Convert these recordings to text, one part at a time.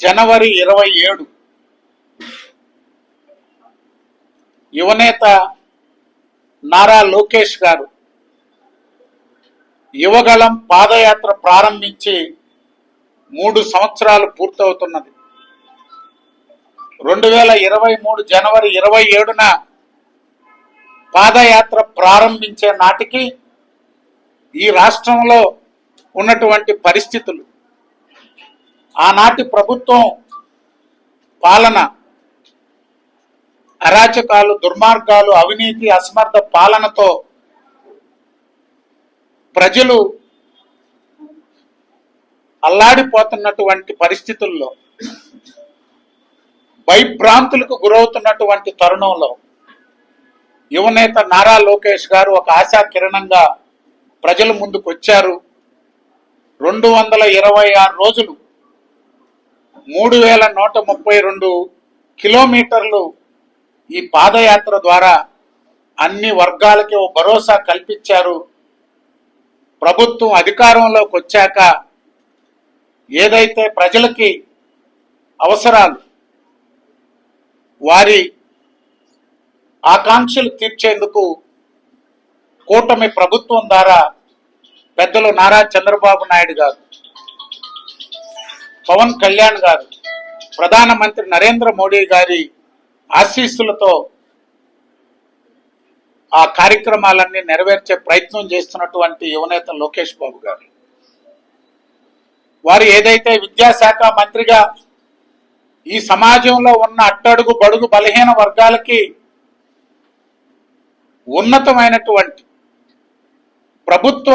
జనవరి ఇరవై ఏడు. యువనేత నారా లోకేష్ గారు యువగళం పాదయాత్ర ప్రారంభించి మూడు సంవత్సరాలు పూర్తవుతున్నది. రెండు వేల ఇరవై మూడు జనవరి ఇరవై ఏడున పాదయాత్ర ప్రారంభించే నాటికి ఈ రాష్ట్రంలో ఉన్నటువంటి పరిస్థితులు ఆనాటి ప్రభుత్వం పాలన అరాచకాలు దుర్మార్గాలు అవినీతి అసమర్థ పాలనతో ప్రజలు అల్లాడిపోతున్నటువంటి పరిస్థితుల్లో భయభ్రాంతులకు గురవుతున్నటువంటి తరుణంలో యువనేత నారా లోకేష్ గారు ఒక ఆశా కిరణంగా ప్రజల ముందుకు వచ్చారు రెండు వందల ఇరవై ఆరు రోజులు మూడు వేల నూట ముప్పై రెండు కిలోమీటర్లు ఈ పాదయాత్ర ద్వారా అన్ని వర్గాలకి ఓ భరోసా కల్పించారు. ప్రభుత్వం అధికారంలోకి వచ్చాక ఏదైతే ప్రజలకి అవసరాలు వారి ఆకాంక్షలు తీర్చేందుకు కూటమి ప్రభుత్వం ద్వారా పెద్దలు నారా చంద్రబాబు నాయుడు గారు పవన్ కళ్యాణ్ గారు ప్రధానమంత్రి నరేంద్ర మోడీ గారి ఆశీస్సులతో ఆ కార్యక్రమాలన్నీ నెరవేర్చే ప్రయత్నం చేస్తున్నటువంటి యువనేత లోకేష్ బాబు గారు. వారు ఏదైతే విద్యాశాఖ మంత్రిగా ఈ సమాజంలో ఉన్న అట్టడుగు బడుగు బలహీన వర్గాలకి ఉన్నతమైనటువంటి ప్రభుత్వ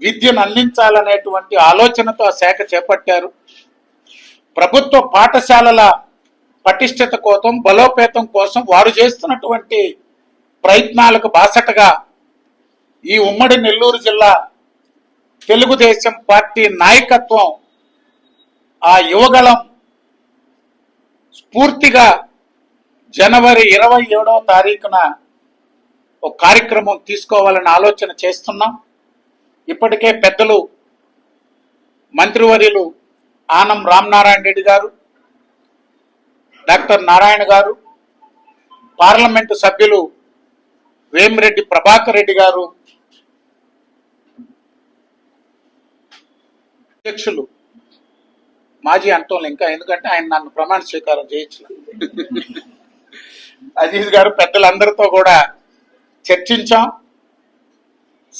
విద్యను అందించాలనేటువంటి ఆలోచనతో ఆ శాఖ చేపట్టారు. ప్రభుత్వ పాఠశాలల పటిష్టత కోసం బలోపేతం కోసం వారు చేస్తున్నటువంటి ప్రయత్నాలకు బాసటగా ఈ ఉమ్మడి నెల్లూరు జిల్లా తెలుగుదేశం పార్టీ నాయకత్వం ఆ యువగళం స్ఫూర్తిగా జనవరి ఇరవై ఏడవ తారీఖున ఒక కార్యక్రమం తీసుకోవాలని ఆలోచన చేస్తున్నాం. ఇప్పటికే పెద్దలు మంత్రివర్యులు ఆనం రామనారాయణ రెడ్డి గారు డాక్టర్ నారాయణ గారు పార్లమెంటు సభ్యులు వేమిరెడ్డి ప్రభాకర్ రెడ్డి గారు అధ్యక్షులు మాజీ అంటోళ్ళు ఇంకా ఎందుకంటే ఆయన నన్ను ప్రమాణ స్వీకారం చేయొచ్చు అజీజ్ గారు పెద్దలందరితో కూడా చర్చించాం.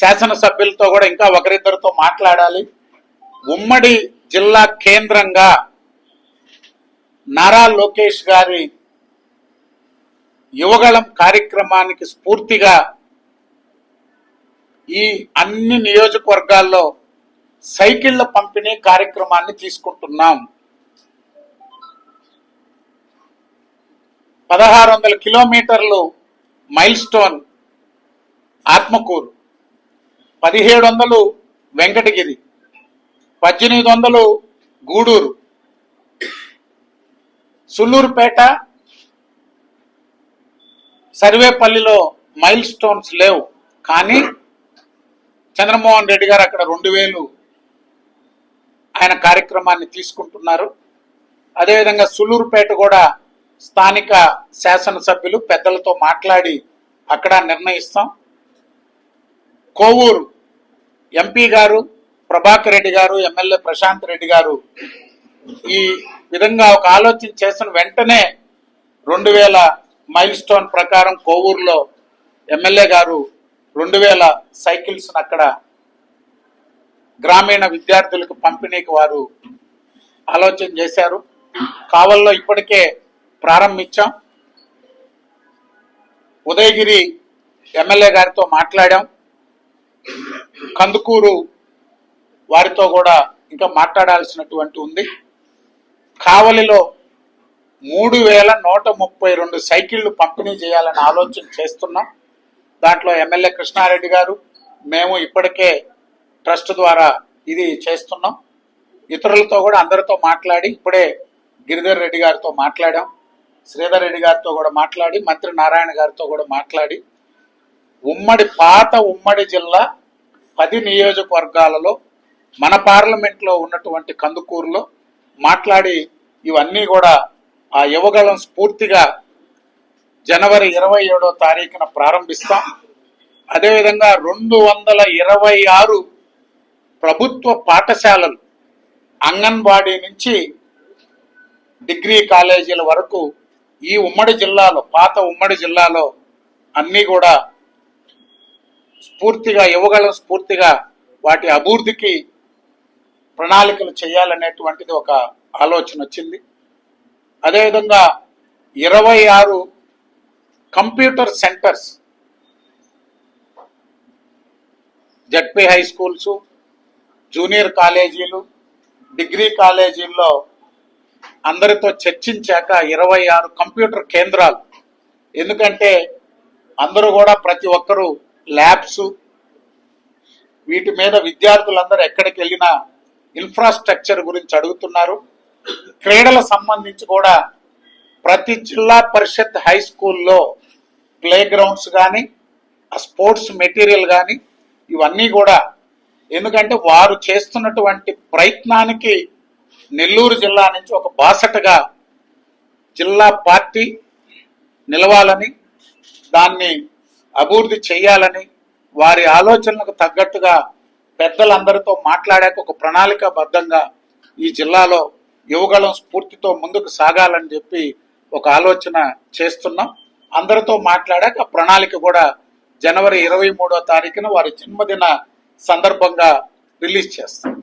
శాసనసభ్యులతో కూడా ఇంకా ఒకరిద్దరితో మాట్లాడాలి. ఉమ్మడి జిల్లా కేంద్రంగా నారా లోకేష్ గారి యువగళం కార్యక్రమానికి స్ఫూర్తిగా ఈ అన్ని నియోజకవర్గాల్లో సైకిళ్ళ పంపిణీ కార్యక్రమాన్ని తీసుకుంటున్నాం. పదహారు వందల కిలోమీటర్లు మైల్ స్టోన్ ఆత్మకూరు. పదిహేడు వందలు వెంకటగిరి పద్దెనిమిది వందలు గూడూరు. సుల్లూరుపేట సర్వేపల్లిలో మైల్ స్టోన్స్ లేవు. కానీ చంద్రమోహన్ రెడ్డి గారు అక్కడ రెండు వేలు ఆయన కార్యక్రమాన్ని తీసుకుంటున్నారు. అదేవిధంగా సుల్లూరుపేట కూడా స్థానిక శాసనసభ్యులు పెద్దలతో మాట్లాడి అక్కడ నిర్ణయిస్తాం. కోవూరు ఎంపీ గారు ప్రభాకర్ రెడ్డి గారు ఎమ్మెల్యే ప్రశాంత్ రెడ్డి గారు ఈ విధంగా ఒక ఆలోచన చేసిన వెంటనే రెండు వేల మైల్ స్టోన్ ప్రకారం కోవూరులో ఎమ్మెల్యే గారు రెండు వేల సైకిల్స్ను అక్కడ గ్రామీణ విద్యార్థులకు పంపిణీకి వారు ఆలోచన చేశారు. కావల్లో ఇప్పటికే ప్రారంభించాం. ఉదయగిరి ఎమ్మెల్యే గారితో మాట్లాడాం. కందుకూరు వారితో కూడా ఇంకా మాట్లాడాల్సినటువంటి ఉంది. కావలిలో మూడు వేల నూట ముప్పై రెండు సైకిళ్ళు పంపిణీ చేయాలని ఆలోచన చేస్తున్నాం. దాంట్లో ఎమ్మెల్యే కృష్ణారెడ్డి గారు మేము ఇప్పటికే ట్రస్ట్ ద్వారా ఇది చేస్తున్నాం. ఇతరులతో కూడా అందరితో మాట్లాడి ఇప్పుడే గిరిధర్ రెడ్డి గారితో మాట్లాడాం. శ్రీధర్ రెడ్డి గారితో కూడా మాట్లాడి మంత్రి నారాయణ గారితో కూడా మాట్లాడి ఉమ్మడి పాత ఉమ్మడి జిల్లా పది నియోజకవర్గాలలో మన పార్లమెంట్లో ఉన్నటువంటి కందుకూరులో మాట్లాడి ఇవన్నీ కూడా ఆ యువగళం స్ఫూర్తిగా జనవరి ఇరవై ఏడో తారీఖున ప్రారంభిస్తాం. అదేవిధంగా రెండు వందల ఇరవై ఆరు ప్రభుత్వ పాఠశాలలు అంగన్వాడీ నుంచి డిగ్రీ కాలేజీల వరకు ఈ ఉమ్మడి జిల్లాలో పాత ఉమ్మడి జిల్లాలో అన్నీ కూడా స్ఫూర్తిగా యువగల స్ఫూర్తిగా వాటి అభివృద్ధికి ప్రణాళికలు చేయాలనేటువంటిది ఒక ఆలోచన వచ్చింది. అదేవిధంగా ఇరవై ఆరు computer centers ZP high schools junior కాలేజీలు డిగ్రీ కాలేజీల్లో అందరితో చర్చించాక ఇరవై ఆరు కంప్యూటర్ కేంద్రాలు. ఎందుకంటే అందరూ కూడా ప్రతి ఒక్కరూ ల్యాబ్స్ వీటి మీద విద్యార్థులందరూ ఎక్కడికి వెళ్ళినా ఇన్ఫ్రాస్ట్రక్చర్ గురించి అడుగుతున్నారు. క్రీడల సంబంధించి కూడా ప్రతి జిల్లా పరిషత్ హై స్కూల్లో ప్లే గ్రౌండ్స్ కానీ స్పోర్ట్స్ మెటీరియల్ కానీ ఇవన్నీ కూడా ఎందుకంటే వారు చేస్తున్నటువంటి ప్రయత్నానికి నెల్లూరు జిల్లా నుంచి ఒక బాసటగా జిల్లా పార్టీ నిలవాలని దాన్ని అభివృద్ధి చేయాలని వారి ఆలోచనలకు తగ్గట్టుగా పెద్దలందరితో మాట్లాడాక ఒక ప్రణాళికాబద్ధంగా ఈ జిల్లాలో యువగళం స్ఫూర్తితో ముందుకు సాగాలని చెప్పి ఒక ఆలోచన చేస్తున్నాం. అందరితో మాట్లాడాక ఆ ప్రణాళిక కూడా జనవరి ఇరవై మూడో తారీఖున వారి జన్మదిన సందర్భంగా రిలీజ్ చేస్తాం.